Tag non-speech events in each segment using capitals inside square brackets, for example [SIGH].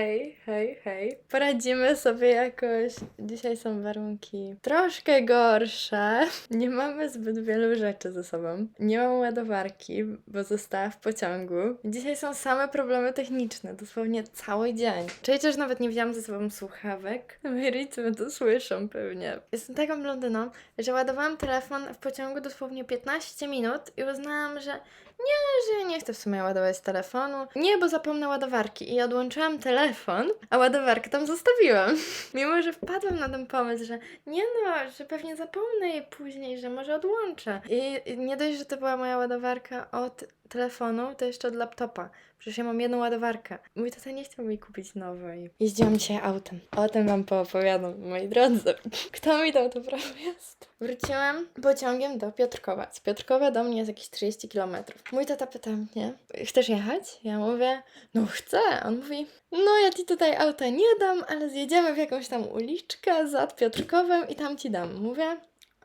Hej, hej, hej. Poradzimy sobie jakoś. Dzisiaj są warunki troszkę gorsze. [LAUGHS] Nie mamy zbyt wielu rzeczy ze sobą. Nie mam ładowarki, bo została w pociągu. Dzisiaj są same problemy techniczne, dosłownie cały dzień. Przecież nawet nie wziąłam ze sobą słuchawek. Rodzice to słyszą pewnie. Jestem taką blondyną, że ładowałam telefon w pociągu dosłownie 15 minut i uznałam, że nie, że nie chcę w sumie ładować telefonu. Nie, bo zapomnę ładowarki i odłączyłam telefon, a ładowarkę tam zostawiłam. [LAUGHS] Mimo, że wpadłam na ten pomysł, że nie no, że pewnie zapomnę jej później, że może odłączę. I nie dość, że to była moja ładowarka od telefonu, to jeszcze od laptopa. Przecież ja mam jedną ładowarkę. Mój tata nie chciał mi kupić nowej. Jeździłam dzisiaj autem. O tym wam poopowiadam, moi drodzy. [LAUGHS] Kto mi dał to prawo jazdy? Wróciłam pociągiem do Piotrkowa. Z Piotrkowa do mnie jest jakieś 30 km. Mój tata pyta mnie, chcesz jechać? Ja mówię, no chcę. On mówi, no ja ci tutaj auta nie dam, ale zjedziemy w jakąś tam uliczkę za Piotrkowem i tam ci dam. Mówię,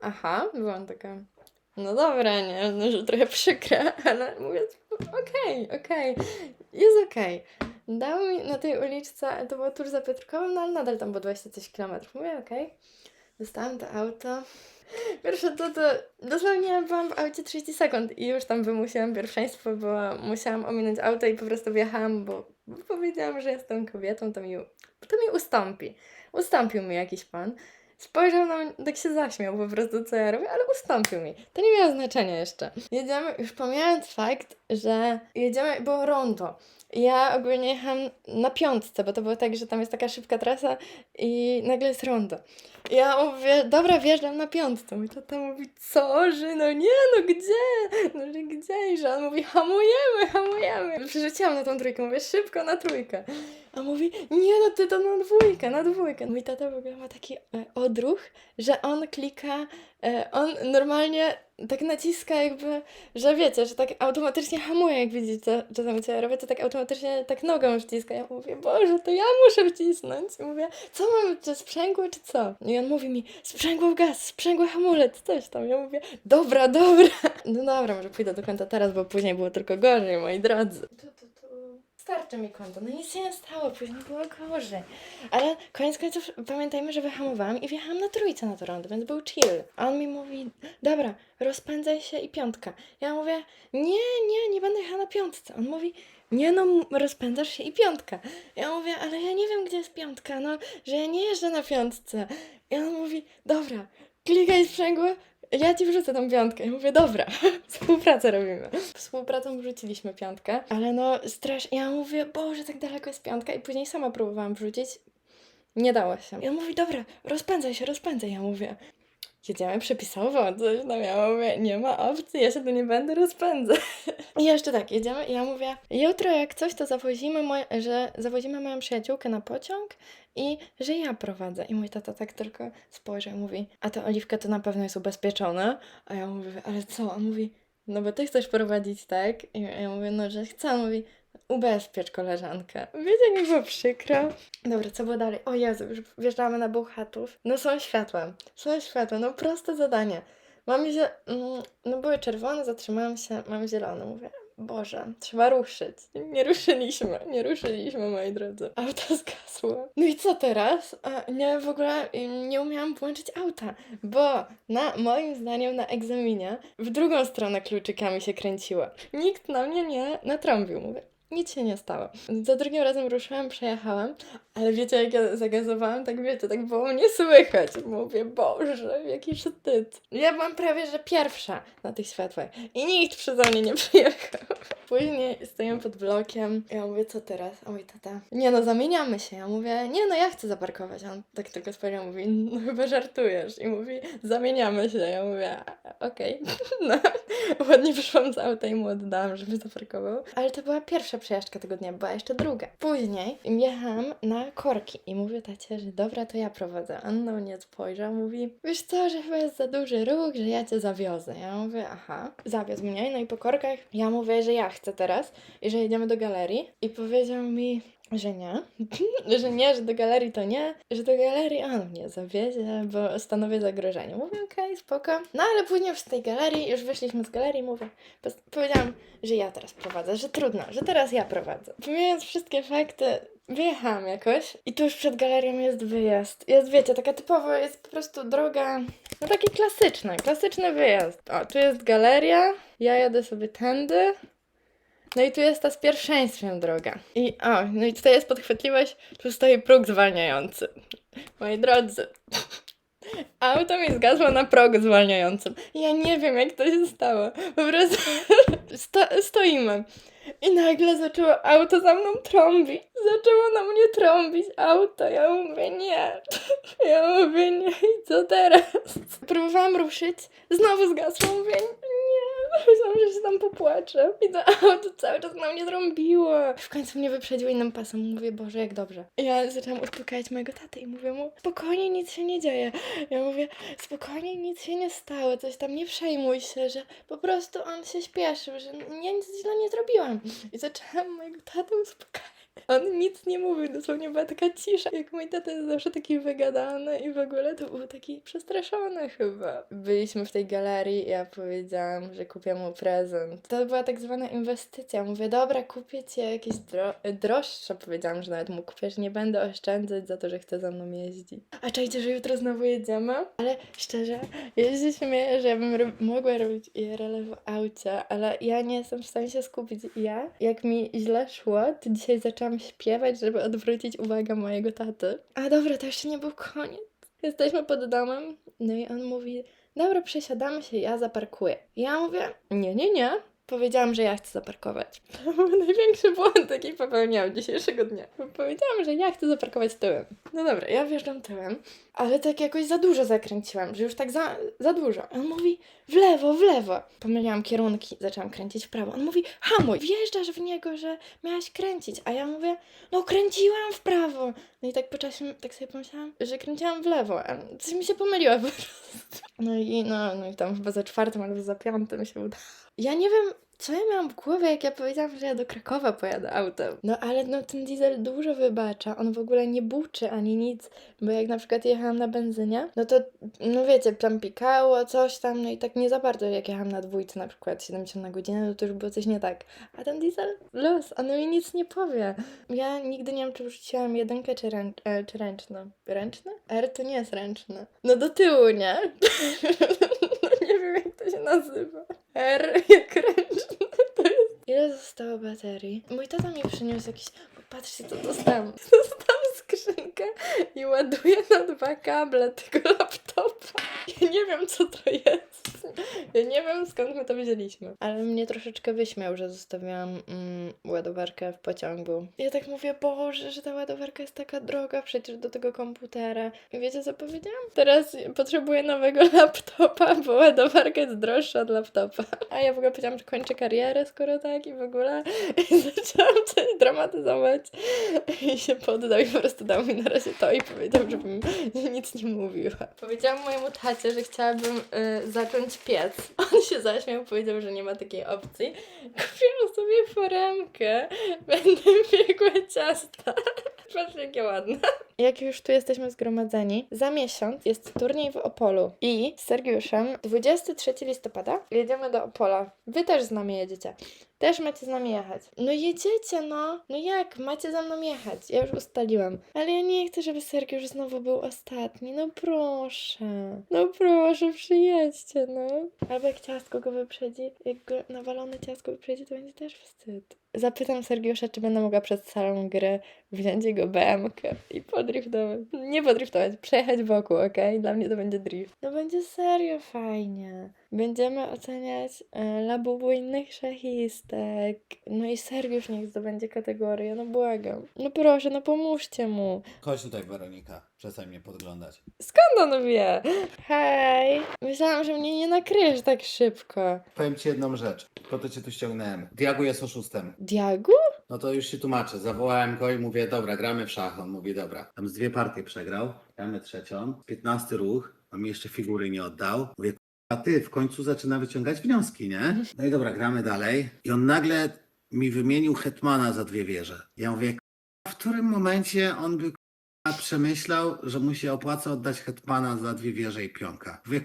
aha, byłam taka, no dobra, nie, no, że trochę przykre, [LAUGHS] ale mówię, okej, okej, jest okej. Dał mi na tej uliczce, to było tuż za Piotrkowem, no ale nadal tam było 20 coś kilometrów. Mówię, okej. Dostałam to auto. Pierwsze to, to dosłownie byłam w aucie 30 sekund i już tam wymusiłam pierwszeństwo, bo musiałam ominąć auto i po prostu wjechałam, bo, bo powiedziałam, że jestem kobietą, to mi, to mi ustąpi. Ustąpił mi jakiś pan. Spojrzał na mnie, tak się zaśmiał po prostu, co ja robię, ale ustąpił mi. To nie miało znaczenia jeszcze. Jedziemy, już pomijając fakt, że jedziemy, było rondo. Ja ogólnie jechałam na piątce, bo to było tak, że tam jest taka szybka trasa i nagle jest rondo. Ja mówię, dobra, wjeżdżam na piątce. Mój tata mówi, co, że no nie, no gdzie? No że gdzie? I że on mówi, hamujemy, hamujemy. Przerzuciłam na tą trójkę, mówię, szybko na trójkę. A mówi, nie no ty to na dwójkę, na dwójkę. Mój tata w ogóle ma taki e, odruch, że on klika, on normalnie tak naciska jakby, że wiecie, że tak automatycznie hamuje, jak widzicie, czasami co ja robię, to tak automatycznie tak nogą wciska. Ja mówię, Boże, to ja muszę wcisnąć. I mówię, co mam, czy sprzęgło, czy co? I on mówi mi, sprzęgło gaz, sprzęgło hamulec, coś tam. Ja mówię, dobra, dobra. [LAUGHS] No dobra, może pójdę do końca teraz, bo później było tylko gorzej, moi drodzy. Tu, tu. Starczy mi konto, no nic się nie stało, później było gorzej. Ale koniec końców pamiętajmy, że wyhamowałam i wjechałam na trójce na to rondo, więc był chill. A on mi mówi, dobra, rozpędzaj się i piątka. Ja mówię, nie, nie, nie będę jechała na piątce. On mówi, nie no, rozpędzasz się i piątka. Ja mówię, ale ja nie wiem, gdzie jest piątka, no, że ja nie jeżdżę na piątce. I on mówi, dobra, klikaj sprzęgło, ja ci wrzucę tą piątkę. Ja mówię, dobra, [LAUGHS] współpracę robimy. Współpracą wrzuciliśmy piątkę, ale no strasznie, ja mówię, Boże, tak daleko jest piątka i później sama próbowałam wrzucić. Nie dało się. I on mówi, dobra, rozpędzaj się, rozpędzaj. Ja mówię, jedziemy przepisowo, coś tam. Ja mówię, nie ma opcji, ja się tu nie będę rozpędzać. [LAUGHS] I jeszcze tak, jedziemy i ja mówię, jutro jak coś, to zawozimy, moje, że zawozimy moją przyjaciółkę na pociąg i że ja prowadzę. I mój tata tak tylko spojrzał i mówi, a ta oliwka to na pewno jest ubezpieczona. A ja mówię, ale co? On mówi, no bo ty chcesz prowadzić, tak? I ja mówię, no że chcę. Mówi, ubezpiecz koleżankę. Wiecie, mi było przykro? Dobra, co było dalej? O Jezu, już wjeżdżamy na Bełchatów. No są światła, są światła, no proste zadanie. Mam się, mm, no były czerwone, zatrzymałam się, mam zielone. Mówię, Boże, trzeba ruszyć. Nie ruszyliśmy, nie ruszyliśmy, moi drodzy. Auto zgasło. No i co teraz? A, nie, w ogóle ym, nie umiałam włączyć auta, bo na moim zdaniem na egzaminie w drugą stronę kluczykami się kręciło. Nikt na mnie nie natrąbił. Mówię, nic się nie stało. Za drugim razem ruszyłam, przejechałam, ale wiecie, jak ja zagazowałam, tak wiecie, tak było mnie słychać. Mówię, Boże, jaki wstyd. Ja byłam prawie, że pierwsza na tych światłach i nikt przeze mnie nie przyjechał. [LAUGHS] Później stoję pod blokiem, ja mówię, co teraz? A mój tata, nie no, zamieniamy się. Ja mówię, nie no, ja chcę zaparkować. A on tak tylko spojrzał, mówi, no chyba żartujesz. I mówi, zamieniamy się. Ja mówię, okej. [LAUGHS] No, ładnie wyszłam z auta i mu oddałam, żeby zaparkował. Ale to była pierwsza przejażdżka tego dnia, była jeszcze druga. Później jechałam na korki i mówię tacie, że dobra, to ja prowadzę. On na mnie spojrzał, mówi, wiesz co, że chyba jest za duży ruch, że ja cię zawiozę. Ja mówię, aha. Zawiózł mnie, no i po korkach ja mówię, że ja chcę teraz i że jedziemy do galerii. I powiedział mi, że nie, [LAUGHS] że nie, że do galerii to nie, że do galerii on mnie zawiezie, bo stanowię zagrożenie. Mówię, okej, spoko. No ale później z tej galerii, już wyszliśmy z galerii, mówię, powiedziałam, że ja teraz prowadzę, że trudno, że teraz ja prowadzę. Pomijając wszystkie fakty, wyjechałam jakoś i tuż przed galerią jest wyjazd. Jest, wiecie, taka typowo, jest po prostu droga, no taki klasyczny, klasyczny wyjazd. O, tu jest galeria, ja jadę sobie tędy, no i tu jest ta z pierwszeństwem droga. I o, no i tutaj jest podchwytliwość, tu stoi próg zwalniający. Moi drodzy, [LAUGHS] auto mi zgasło na progu zwalniającym. Ja nie wiem, jak to się stało. Po prostu [LAUGHS] sto, stoimy. I nagle zaczęło auto za mną trąbić. Zaczęło na mnie trąbić auto. Ja mówię nie. [LAUGHS] Ja mówię nie. I co teraz? Próbowałam ruszyć. Znowu zgasło. Mówię nie. Myślałam, że się tam popłaczę. I to auto cały czas na mnie trąbiło. W końcu mnie wyprzedziło innym pasem. Mówię, Boże, jak dobrze. Ja zaczęłam uspokajać mojego tatę i mówię mu, spokojnie, nic się nie dzieje. Ja mówię, spokojnie, nic się nie stało, coś tam, nie przejmuj się, że po prostu on się śpieszył, że ja nic źle nie zrobiłam. I zaczęłam mojego tatę uspokajać. On nic nie mówił, dosłownie była taka cisza. Jak mój tata jest zawsze taki wygadany i w ogóle to był taki przestraszony chyba. Byliśmy w tej galerii i ja powiedziałam, że kupię mu prezent. To była tak zwana inwestycja. Mówię, dobra, kupię ci jakieś dro- droższe. Powiedziałam, że nawet mu kupię, że nie będę oszczędzać za to, że chce za mną jeździć. A czajcie, że jutro znowu jedziemy? Ale szczerze, ja się śmieję, że ja bym ro- mogła robić IRL w aucie, ale ja nie jestem w stanie się skupić. Ja, jak mi źle szło, to dzisiaj zaczęłam śpiewać, żeby odwrócić uwagę mojego taty. A dobra, to jeszcze nie był koniec. Jesteśmy pod domem, no i on mówi, dobra, przesiadamy się, ja zaparkuję. Ja mówię, nie, nie, nie. Powiedziałam, że ja chcę zaparkować. To [LAUGHS] był największy błąd, jaki popełniałam dzisiejszego dnia. Powiedziałam, że ja chcę zaparkować tyłem. No dobra, ja wjeżdżam tyłem, ale tak jakoś za dużo zakręciłam, że już tak za, za dużo. On mówi, w lewo, w lewo. Pomyliłam kierunki, zaczęłam kręcić w prawo. On mówi, hamuj, wjeżdżasz w niego, że miałaś kręcić. A ja mówię, no kręciłam w prawo. No i tak po czasie tak sobie pomyślałam, że kręciłam w lewo, a coś mi się pomyliło po prostu. No i, no, no i tam chyba za czwartym albo za piątym się udało. Ja nie wiem, co ja miałam w głowie, jak ja powiedziałam, że ja do Krakowa pojadę autem. No ale no ten diesel dużo wybacza, on w ogóle nie buczy ani nic, bo jak na przykład jechałam na benzynie, no to, no wiecie, tam pikało, coś tam, no i tak nie za bardzo, jak jechałam na dwójce na przykład 70 na godzinę, no to już było coś nie tak. A ten diesel, luz, on mi nic nie powie. Ja nigdy nie wiem, czy wrzuciłam jedynkę, czy, ręcz, e, czy ręczną. Ręczne? R to nie jest ręczne. No do tyłu, nie? [LAUGHS] nie wiem, jak to się nazywa. R jak ręczne. To jest... Ile zostało baterii? Mój tata mi przyniósł jakiś... Patrzcie, co dostałam. Dostałam skrzynkę i ładuję na dwa kable tego laptopa. Ja nie wiem, co to jest. Ja nie wiem, skąd my to wzięliśmy. Ale mnie troszeczkę wyśmiał, że zostawiłam mm, ładowarkę w pociągu. Ja tak mówię, Boże, że ta ładowarka jest taka droga przecież do tego komputera. I wiecie, co powiedziałam? Teraz potrzebuję nowego [LAUGHS] laptopa, bo ładowarka jest droższa od laptopa. A ja w ogóle powiedziałam, że kończę karierę, skoro tak i w ogóle. [LAUGHS] I zaczęłam coś dramatyzować. I się poddał i po prostu dał mi na razie to i powiedział, żebym nic nie mówiła. Powiedziałam mojemu tacie, że chciałabym y, zacząć piec. [LAUGHS] On się zaśmiał, powiedział, że nie ma takiej opcji. [LAUGHS] Kupiłam sobie foremkę. [LAUGHS] Będę piekła ciasta. Patrz, jakie ładne. Jak już tu jesteśmy zgromadzeni, za miesiąc jest turniej w Opolu. I z Sergiuszem 23 listopada jedziemy do Opola. Wy też z nami jedziecie. Też macie z nami jechać. No jedziecie, no. No jak? Macie za mną jechać. Ja już ustaliłam. Ale ja nie chcę, żeby Sergiusz znowu był ostatni. No proszę. No proszę, przyjedźcie, no. Albo jak ciastko go wyprzedzi, jak go nawalone ciastko wyprzedzi, to będzie też wstyd. Zapytam Sergiusza, czy będę mogła przed salą gry wziąć jego BMK i podriftować. Nie podriftować, przejechać wokół, okej? Dla mnie to będzie drift. No będzie serio fajnie. Będziemy oceniać e, labubu innych szachistek. No i Sergiusz niech zdobędzie kategorię, no błagam. No proszę, no pomóżcie mu. Chodź tutaj, Weronika. Przestań mnie podglądać. Skąd on wie? Hej! Myślałam, że mnie nie nakryjesz tak szybko. Powiem ci jedną rzecz. Po to cię tu ściągnąłem. Diagu jest oszustem. Diagu? No to już się tłumaczę. Zawołałem go i mówię, dobra, gramy w szach. On mówi, dobra. Tam z dwie partie przegrał. Gramy trzecią. 15 ruch. On mi jeszcze figury nie oddał. Mówię, a ty w końcu zaczyna wyciągać wnioski, nie? No i dobra, gramy dalej. I on nagle mi wymienił hetmana za dwie wieże. Ja mówię, "K***a, w którym momencie on by przemyślał, że mu się opłaca oddać hetmana za dwie wieże i pionka. Mówię,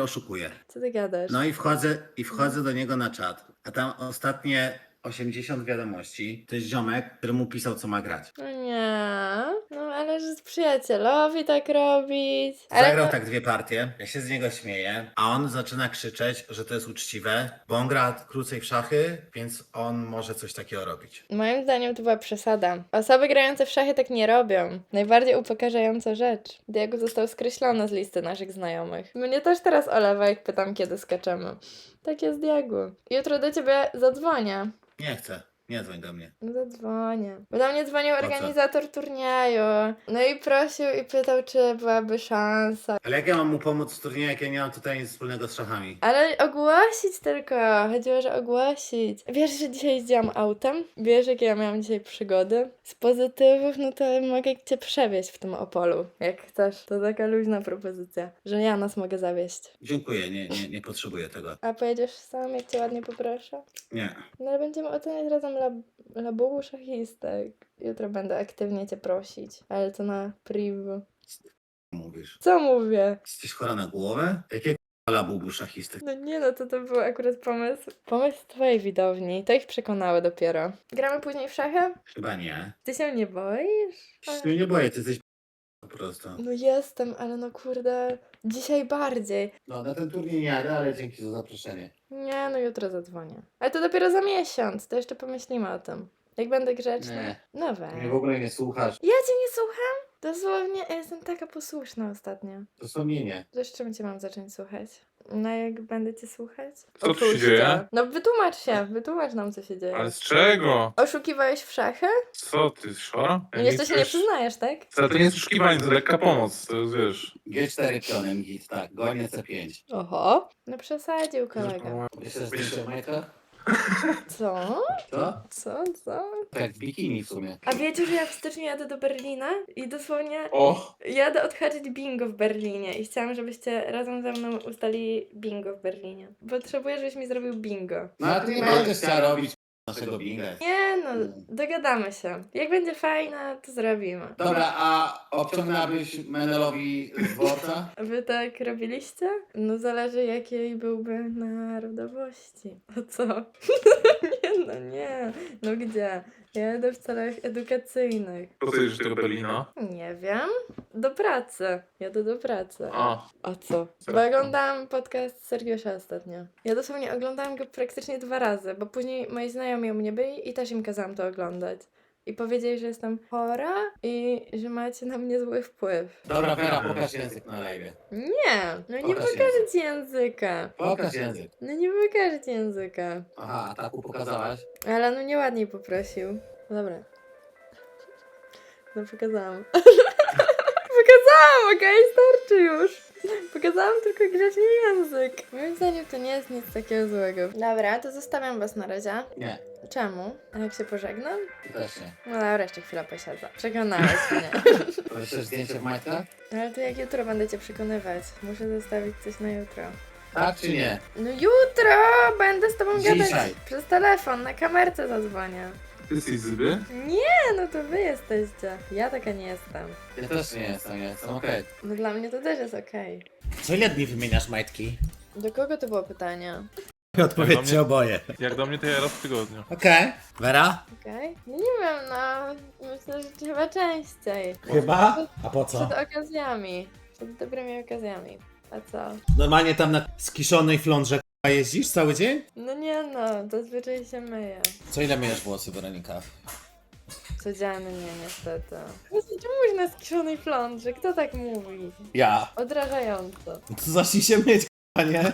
oszukuje. Co ty gadasz? No i wchodzę, i wchodzę do niego na czat. A tam ostatnie 80 wiadomości. To jest ziomek, który mu pisał, co ma grać. No nie. No ale że przyjacielowi tak robić. Ale Zagrał no, tak dwie partie, ja się z niego śmieję, a on zaczyna krzyczeć, że to jest uczciwe, bo on gra krócej w szachy, więc on może coś takiego robić. Moim zdaniem to była przesada. Osoby grające w szachy tak nie robią. Najbardziej upokarzająca rzecz. Diego został skreślony z listy naszych znajomych. Mnie też teraz olewa, jak pytam, kiedy skaczemy. Tak jest Diego. Jutro do ciebie zadzwonię. Nie chcę, nie dzwoń do mnie. Zadzwonię. Bo do mnie dzwonił co? organizator turnieju. No i prosił i pytał, czy byłaby szansa. Ale jak ja mam mu pomóc w turnieju, jak ja nie mam tutaj nic wspólnego z szachami? Ale ogłosić tylko. Chodziło, że ogłosić. Wiesz, że dzisiaj jeździłam autem? Wiesz, jakie ja miałam dzisiaj przygody? Z pozytywów, no to mogę cię przewieźć w tym Opolu. Jak chcesz. To taka luźna propozycja, że ja nas mogę zawieźć. Dziękuję, nie, nie, nie potrzebuję tego. A pojedziesz sam, jak cię ładnie poproszę? Nie. No ale będziemy oceniać razem lab labubu szachistek. Jutro będę aktywnie cię prosić. Ale to na priv. Mówisz. Co mówię? Jesteś chora na głowę? Jakie labubu szachistek? No nie no, to to był akurat pomysł. Pomysł twojej widowni. To ich przekonały dopiero. Gramy później w szachy? Chyba nie. Ty się nie boisz? Się nie boję, ty jesteś po prostu. No jestem, ale no kurde, dzisiaj bardziej. No, na ten turniej nie jadę, ale dzięki za zaproszenie. Nie, no jutro zadzwonię. Ale to dopiero za miesiąc, to jeszcze pomyślimy o tym. Jak będę grzeczna. Nie. No weź. Mnie w ogóle nie słuchasz. Ja cię nie słucham? Dosłownie, ja jestem taka posłuszna ostatnio. To sumienie. To z czym cię mam zacząć słuchać? No jak będę cię słuchać? Co tu się dzieje? No wytłumacz się, wytłumacz nam co się dzieje. Ale z czego? Oszukiwałeś w szachy? Co ty, szora? Ja Jeszcze się nie przyznajesz, tak? Ale to nie jest oszukiwanie, to lekka pomoc, to jest, wiesz. G4 pionem git, tak. Gonię C5. Oho. No przesadził kolega. Myślę, że Majka? Co? Co? Co? Co? Tak, w bikini w sumie. A wiecie, że ja w styczniu jadę do Berlina i dosłownie O! jadę odhaczyć bingo w Berlinie i chciałam, żebyście razem ze mną ustali bingo w Berlinie. Potrzebuję, żebyś mi zrobił bingo. No a ty nie będziesz chciała robić naszego binga. Nie no, dogadamy się. Jak będzie fajne, to zrobimy. Dobra, a obciągnęłabyś Menelowi z dworca? Wy tak robiliście? No zależy jakiej byłby narodowości. A co? [LAUGHS] no nie. No gdzie? Ja jadę w celach edukacyjnych. Po co jedziesz do tego Berlina? Nie wiem. Do pracy. Jadę do pracy. A, A co? Bo oglądałam podcast Sergiusza ostatnio. Ja dosłownie oglądałam go praktycznie dwa razy, bo później moi znajomi u mnie byli i też im kazałam to oglądać. I powiedzieli, że jestem chora i że macie na mnie zły wpływ. Dobra, Vera, pokaż język na live. Nie, no nie Pokaż pokażę ci języka. Pokaż język. No nie pokażę ci języka. Aha, a taku pokazałaś? Ale no nieładniej poprosił. Dobra. No pokazałam. [LAUGHS] pokazałam, okej, starczy już. Pokazałam tylko grzecznie język. Moim zdaniem to nie jest nic takiego złego. Dobra, to zostawiam was na razie. Nie, Czemu? A jak się pożegnam? też nie. No dobra, jeszcze chwilę posiedzę. Przekonałeś [LAUGHS] mnie. Chcesz zdjęcie w majtkach? Ale to jak jutro będę cię przekonywać? Muszę zostawić coś na jutro. Tak czy nie? No jutro będę z tobą gadać Dzisiaj. przez telefon, na kamerce zadzwonię. ty jesteś zły? Nie, no to wy jesteście. Ja taka nie jestem. Ja też nie jestem, nie jestem okej. No dla mnie to też jest okej. Co ile dni wymieniasz majtki? Do kogo to było pytanie? Odpowiedzcie oboje. Jak do mnie to ja raz w tygodniu. Okej. Vera? Okej? No nie wiem, no myślę, że chyba częściej. Chyba? A po co? Przed okazjami. Przed dobrymi okazjami. A co? Normalnie tam na skiszonej flądrze k***a, jeździsz cały dzień? No nie no, zazwyczaj się myję. Co ile myjesz włosy, Weronika? Codziennie niestety. Czemu mówisz na skiszonej flądrze? Kto tak mówi? Ja. Odrażająco. To zacznij się myć, k***a, nie?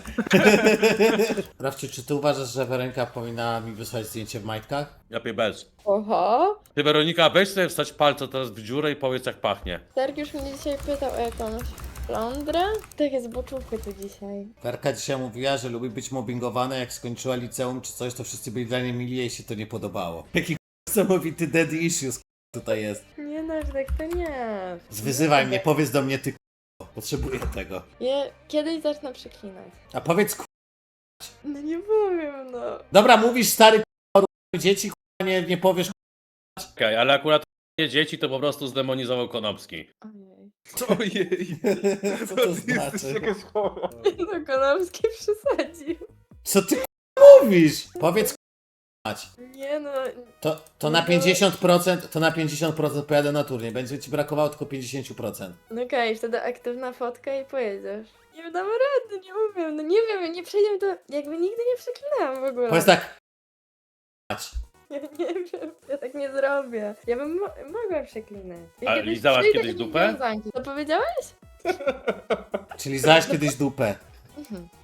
[LAUGHS] Sprawdźcie, czy ty uważasz, że Weronika powinna mi wysłać zdjęcie w majtkach? Ja bez. Oho! Ty Weronika, weź sobie wstać palce teraz w dziurę i powiedz jak pachnie. Sergiusz mnie dzisiaj pytał o jakąś flądrę. Tak jest boczówkę tu dzisiaj. Werka dzisiaj mówiła, że lubi być mobbingowana, jak skończyła liceum czy coś, to wszyscy byli dla niej mili, jej się to nie podobało. [LAUGHS] Jaki niesamowity dead issues tutaj jest. Nie no, że tak to nie. Zwyzywaj mnie, powiedz do mnie ty. Potrzebuję tego. Ja kiedyś zacznę przeklinać. A powiedz k***o. No nie powiem, no. Dobra, mówisz stary k***o, dzieci k***a, nie, nie powiesz Okej, ale akurat nie dzieci to po prostu zdemonizował Konopski. Ojej. [LAUGHS] Ojej. Co to Ty jesteś znaczy? jakaś chora. No Konowski przesadził. Co ty k***a, mówisz? Powiedz mać. Nie no, To, to na 50%, to na 50% pojadę na turniej. Będzie ci brakowało tylko 50%. no okej, wtedy aktywna fotka i pojedziesz. Nie dam rady, nie umiem, no nie wiem, nie przejdę to, jakby nigdy nie przeklinałam w ogóle. Powiedz tak. mać. [LAUGHS] Ja nie wiem, ja tak nie zrobię. Ja bym mo mogła przeklinać. Ja A kiedyś lizałaś przyjdę kiedyś i nie dupę? wiązanki. Co powiedziałeś? Czyli zaś kiedyś dupę. No to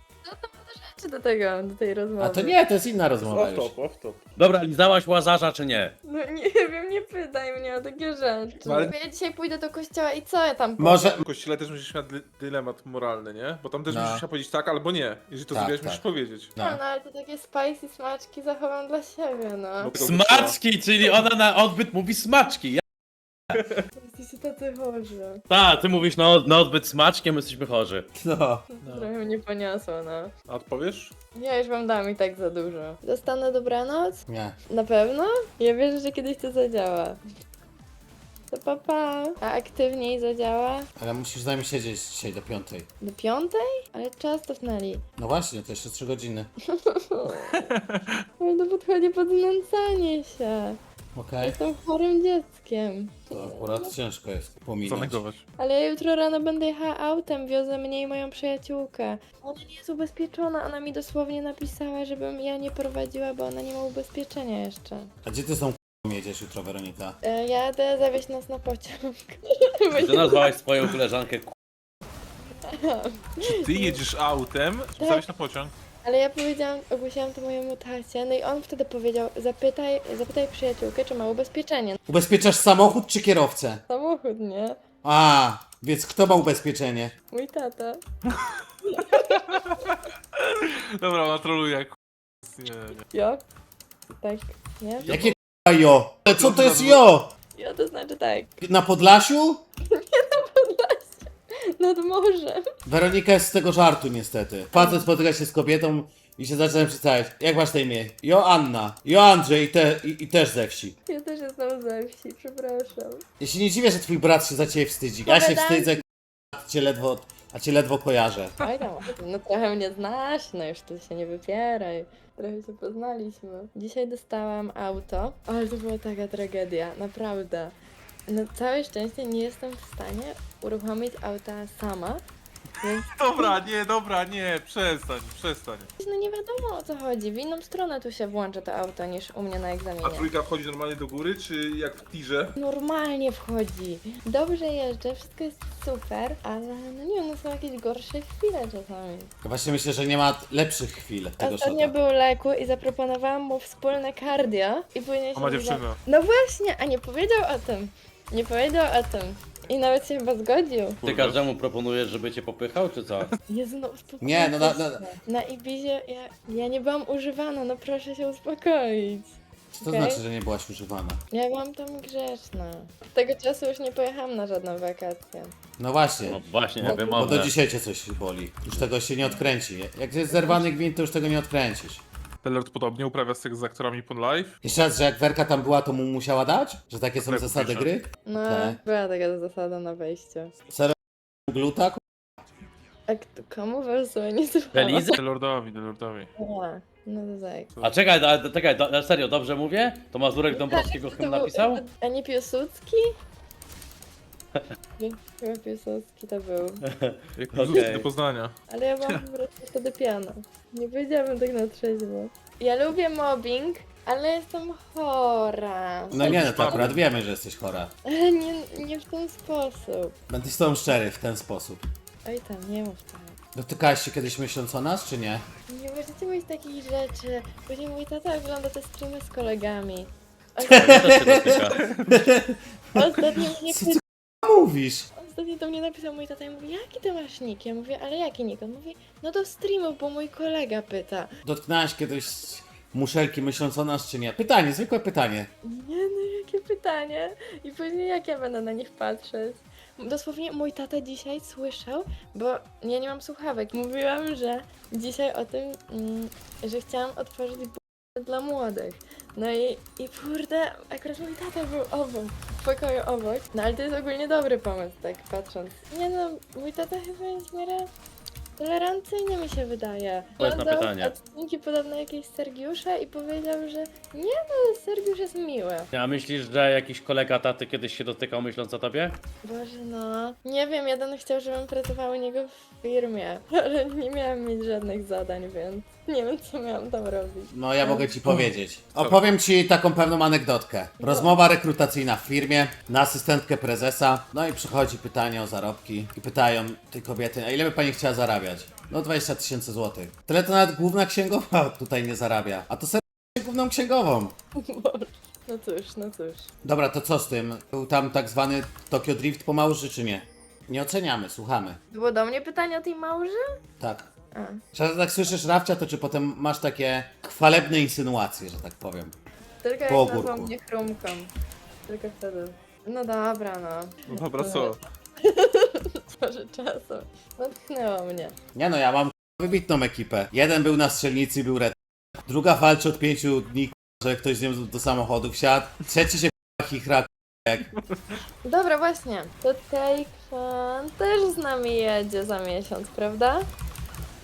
rzeczy do tego, do tej rozmowy. A to nie, to jest inna rozmowa Off już. top, off top. Dobra, lizałaś łazarza czy nie? No nie [LAUGHS] wiem, nie pytaj mnie o takie rzeczy. No ale- Ja dzisiaj pójdę do kościoła i co ja tam powiem? Może, W kościele też musisz mieć dy- dylemat moralny, nie? Bo tam też No. musisz powiedzieć tak albo nie. Jeżeli to Tak, zrobiłeś, tak. musisz powiedzieć. No, no. no ale to takie spicy smaczki zachowam dla siebie, no. No. Smaczki, czyli ona na odbyt mówi smaczki. Ja... [LAUGHS] Jesteście tacy chorzy. Ta, ty mówisz na, na odbyt smaczkiem, my jesteśmy chorzy. No. Trochę mnie poniosło, no. A odpowiesz? Ja już wam dam i tak za dużo. Dostanę dobranoc? Nie. Na pewno? Ja wierzę, że kiedyś to zadziała. To papa. A aktywniej zadziała? Ale musisz z nami siedzieć dzisiaj do piątej. Do piątej? Ale czas cofnęli. No właśnie, to jeszcze 3 godziny. [LAUGHS] Ale to podchodzi pod znęcanie się. Okej? Jestem chorym dzieckiem. To akurat ciężko jest pominąć. Ale ja jutro rano będę jechała autem, wiozę mnie i moją przyjaciółkę. Ona nie jest ubezpieczona, ona mi dosłownie napisała, żebym ja nie prowadziła, bo ona nie ma ubezpieczenia jeszcze. A gdzie ty z tą k***ą jedziesz jutro, Weronika? E, jadę zawieźć nas na pociąg. [LAUGHS] Ty nazwałeś swoją koleżankę k- Ty jedziesz autem, wstałeś na pociąg. Ale ja powiedziałam, ogłosiłam to mojemu tacie, no i on wtedy powiedział, zapytaj, zapytaj przyjaciółkę, czy ma ubezpieczenie. Ubezpieczasz samochód czy kierowcę? Samochód, nie? A, więc kto ma ubezpieczenie? Mój tata. [LAUGHS] Dobra, ona troluje jak nie, nie. Jo? Tak, nie? Jakie k***a jo? Ale co to jest jo? Jo to znaczy tak, Na Podlasiu? [LAUGHS] nad morzem. Weronika jest z tego żartu niestety. Facet spotyka się z kobietą i się zaczyna przedstawiać. Jak masz na imię? Joanna. Jo Andrzej i, te, i, i też ze wsi. Ja też jestem ze wsi, przepraszam. Ja się nie dziwię, że twój brat się za ciebie wstydzi. Ja się Pogadam- wstydzę, k***a, cię ledwo, a cię ledwo kojarzę. Oj no trochę mnie znasz, no już tu się nie wypieraj. Trochę się poznaliśmy. Dzisiaj dostałam auto, ale to była taka tragedia, naprawdę. No całe szczęście nie jestem w stanie uruchomić auta sama, więc Dobra, nie, dobra, nie, przestań, przestań. no nie wiadomo o co chodzi. W inną stronę tu się włącza to auto niż u mnie na A egzaminie. trójka wchodzi normalnie do góry, czy jak w tirze? Normalnie wchodzi. Dobrze jeżdżę, wszystko jest super, ale no nie wiem, no są jakieś gorsze chwile czasami. Ja właśnie myślę, że nie ma lepszych chwil tego Ostatnio szota. był leku i zaproponowałam mu wspólne cardio i później A się dziewczynę. No właśnie, a nie powiedział o tym. Nie powiedział o tym. I nawet się chyba zgodził. Ty każdemu proponujesz, żeby cię popychał, czy co? Jezu, no uspokójcie Nie, no na- się. na- Ibizie ja, ja nie byłam używana, no proszę się uspokoić. Co to Okej. znaczy, że nie byłaś używana? Ja byłam tam grzeczna. Tego czasu już nie pojechałam na żadną wakację. No właśnie. No właśnie, Bo, bo wymowne. do dzisiaj cię coś boli. Już tego się nie odkręci. Jak jest zerwany gwint, to już tego nie odkręcisz. Telert podobnie uprawia seks z aktorami Pon Live. Jeszcze raz, że jak Werka tam była, to mu musiała dać? Że takie są Tak, zasady pisze. gry? No, Tak. była taka zasada na wejściu. Serio gluta? k***? A kto, komu wersuje nie słuchałam. Belizy? Telordowi, Telordowi. A, no to tak. A czekaj, a, czekaj, do, serio, dobrze mówię? [LAUGHS] To Mazurek Dąbrowskiego był- napisał? A nie Piłsudski? Nie, Chyba Piłsudski to był. [LAUGHS] Jak okay. do Poznania. Ale ja byłam [LAUGHS] po prostu wtedy piana. Nie powiedziałabym tak na trzeźwo. Ja lubię mobbing, ale jestem chora. No nie, no to akurat wiemy, że jesteś chora. Ale nie, nie w ten sposób. Będę z tobą szczery w ten sposób. Oj tam, nie mów tak. Dotykałeś się kiedyś myśląc o nas, czy nie? Nie możecie mówić takich rzeczy. Później mój tata ogląda te streamy z kolegami. Ja też się dotyka. Ostatnio mnie mówisz? Ostatnio do mnie napisał mój tata i mówi, jaki ty masz nick? Ja mówię, ale jaki nick? On mówi, no do streamów, bo mój kolega pyta. Dotknęłaś kiedyś muszelki myśląc o nas, czy nie? Pytanie, zwykłe pytanie. Nie no, jakie pytanie? I później jak ja będę na nich patrzeć? Dosłownie mój tata dzisiaj słyszał, bo ja nie mam słuchawek. Mówiłam, że dzisiaj o tym, mm, że chciałam otworzyć b- dla młodych. No i, i kurde, akurat mój tata był obok, w pokoju obok. No ale to jest ogólnie dobry pomysł, tak patrząc. Nie no, mój tata chyba jest w miarę tolerancyjny mi się wydaje. Odpowiedz na Oglądał pytanie. Odcinki podobno jakiegoś Sergiusza i powiedział, że nie no, Sergiusz jest miły. A myślisz, że jakiś kolega taty kiedyś się dotykał myśląc o tobie? Boże no. Nie wiem, jeden chciał, żebym pracowała u niego w firmie, [LAUGHS] ale nie miałam mieć żadnych zadań, więc [LAUGHS] nie wiem, co miałam tam robić. No ja mogę ci powiedzieć. Opowiem ci taką pewną anegdotkę. Rozmowa rekrutacyjna w firmie, na asystentkę prezesa. No i przychodzi pytanie o zarobki. I pytają tej kobiety, a ile by pani chciała zarabiać? No 20 tysięcy złotych. Tyle to nawet główna księgowa [LAUGHS] tutaj nie zarabia. A to serdecznie główną księgową. No cóż, no cóż. Dobra, to co z tym? Był tam tak zwany Tokyo Drift po małży, czy nie? Nie oceniamy, słuchamy. Było do mnie pytanie o tej małży? Tak. A. Że tak słyszysz Rafcia, to czy potem masz takie chwalebne insynuacje, że tak powiem? Tylko jak Po ogórku. nazwał mnie chrumką. Tylko wtedy. No dobra, no. No dobra, co? [LAUGHS] Może czasu. Dotknęło mnie. Nie no, ja mam wybitną ekipę. Jeden był na strzelnicy, był red. Druga walczy od pięciu dni, że ktoś z nią do samochodu wsiadł. Trzeci się chichra. jak- Dobra, właśnie. To Take Fan też z nami jedzie za miesiąc, prawda?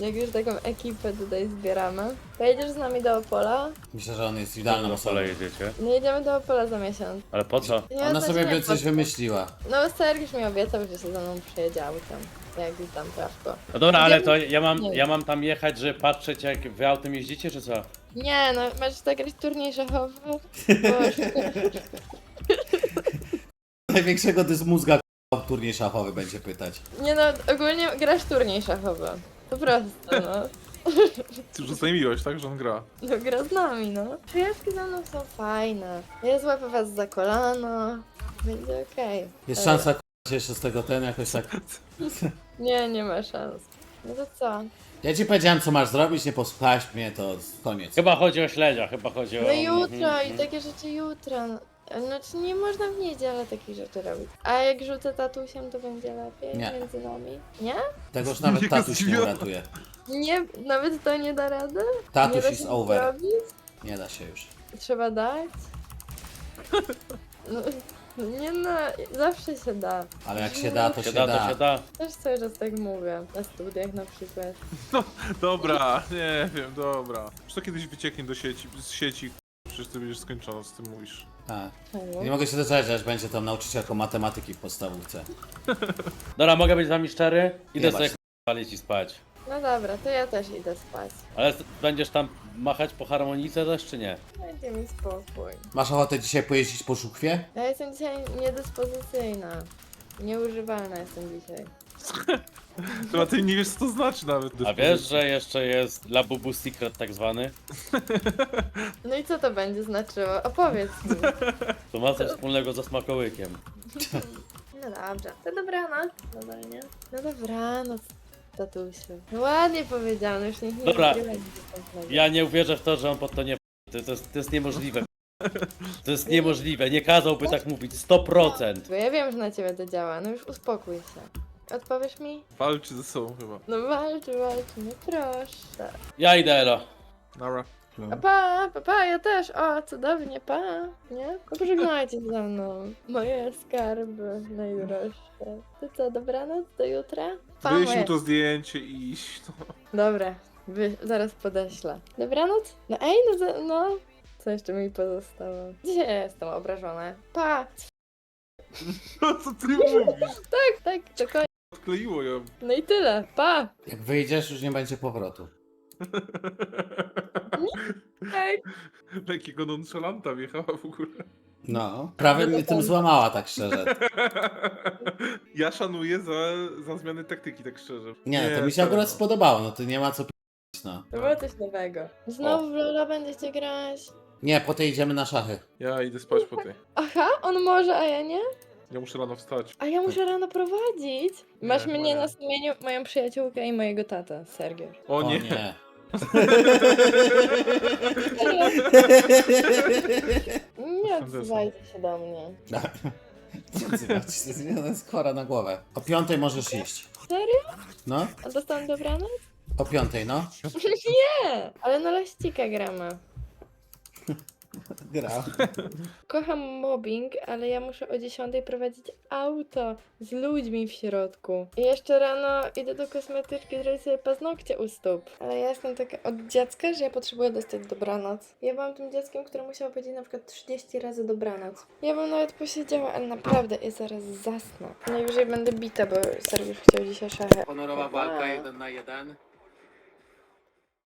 Jak już taką ekipę tutaj zbieramy. Pojedziesz z nami do Opola? Myślę, że on jest idealną osobą. sole jedziecie. No jedziemy do Opola za miesiąc. Ale po co? Nie Ona znaczy sobie nie by coś po- wymyśliła. No Sergiusz mi obiecał, że się ze mną przyjedzie autem. Jak już tam prawko. No dobra, ale to ja mam, ja mam tam jechać, żeby patrzeć jak wy autem jeździcie, czy co? Nie, no masz zagrać turniej szachowy? Boże. [LAUGHS] Największego dysmózga k***a, w turniej szachowy będzie pytać. Nie no, ogólnie grasz turniej szachowy. Po prostu, no. [LAUGHS] Ty już oznajmiłeś, tak, że on gra. No gra z nami, no. Przyjaźki ze mną są fajne. Ja złapę was za kolano. Będzie okej. Jest Dobra. szansa k***a, się jeszcze z tego ten jakoś tak... [LAUGHS] Nie, nie ma szans. No to co? Ja ci powiedziałem co masz zrobić, nie posłuchałeś mnie, to koniec. Chyba chodzi o śledzia, chyba chodzi o... No jutro Mhm, i mhm. takie rzeczy jutro. No, Znaczy nie można w niedzielę takich rzeczy robić. A jak rzucę tatusiem, to będzie lepiej Nie. między nami? Nie? Tego już nawet tatuś nie uratuje. Nie, nawet to nie da rady? nie Tatuś da is się over. zrobić? Nie da się już. Trzeba dać? No, nie no, zawsze się da. Ale jak się da, to Się się da, to się da. Też cały czas tak mówię. Na studiach na przykład. [LAUGHS] Dobra, nie wiem, dobra. Czy to kiedyś wycieknie do sieci, z sieci? Przecież ty będziesz skończona z tym mówisz. Tak. Nie mogę się doczekać, aż będzie tam nauczycielką matematyki w podstawówce. [LAUGHS] Dobra, mogę być z wami szczery? Idę Jebać. sobie palić i spać. No dobra, to ja też idę spać. Ale będziesz tam machać po harmonice też, czy nie? Dajcie mi spokój. Masz ochotę dzisiaj pojeździć po żuchwie? Ja jestem dzisiaj niedyspozycyjna. Nieużywalna jestem dzisiaj. [LAUGHS] Chyba ty nie wiesz, co to znaczy nawet. A wiesz, że jeszcze jest dla Bubu Secret tak zwany? No i co to będzie znaczyło? Opowiedz mi. To ma coś wspólnego ze smakołykiem. No dobrze. To dobranoc. Dobra, nie? No dobranoc, tatusiu. No ładnie powiedziane, już niech nie Dobra. kompletnie. Ja nie uwierzę w to, że on pod to nie to, to, jest, to jest niemożliwe. To jest niemożliwe, nie kazałby tak mówić, 100%. Bo ja wiem, że na ciebie to działa, no już uspokój się. Odpowiesz mi? Walczy ze sobą chyba. No walcz, walcz, no proszę. Ja idę, Elo. Dobra. A pa, pa, pa, ja też. O, cudownie, pa. Nie? No pożegnajcie ze mną. Moje skarby najdroższe. To co, dobranoc, do jutra? Pa, Wyjść moje. mu to zdjęcie i iść. No. Dobra, wy, zaraz podeślę. Dobranoc? No ej, no, za, no. Co jeszcze mi pozostało? Dzisiaj ja jestem obrażona. Pa! [LAUGHS] No co ty mówisz? Tak, tak, to koniec. Odkleiło ją. No i tyle, pa! Jak wyjdziesz, już nie będzie powrotu. Tak. Lekkiego nonchalanta wjechała w ogóle. No. Prawie mnie tym złamała, tak szczerze. Ja szanuję za, za zmianę taktyki, tak szczerze. Nie, to mi się akurat spodobało, no to nie ma co p***ć, no. To było coś nowego. Znowu w Lola będziecie grać. Nie, po tej idziemy na szachy. Ja idę spać po tej. Aha, on może, a ja nie? Ja muszę rano wstać. A ja muszę rano prowadzić. Masz Nie, mnie moja. na sumieniu, moją przyjaciółkę i mojego tatę, Sergiusz. O nie. nie. [LAUGHS] Nie odzywajcie się do mnie. [LAUGHS] Nie odzywajcie się, ona jest chora na głowę. O piątej możesz iść. Serio? No, A dostanę dobranoc? o piątej, no. [LAUGHS] Nie! Ale na laścika gramy. Gra. Kocham mobbing, ale ja muszę o 10 prowadzić auto z ludźmi w środku. I jeszcze rano idę do kosmetyczki zrobić sobie paznokcie u stóp. Ale ja jestem taka od dziecka, że ja potrzebuję dostać dobranoc. Ja byłam tym dzieckiem, które musiało powiedzieć na przykład 30 razy dobranoc. Ja bym nawet posiedziała, ale naprawdę ja zaraz zasnę. Najwyżej będę bita, bo Sergiusz chciał dzisiaj szachy. Honorowa walka jeden na jeden.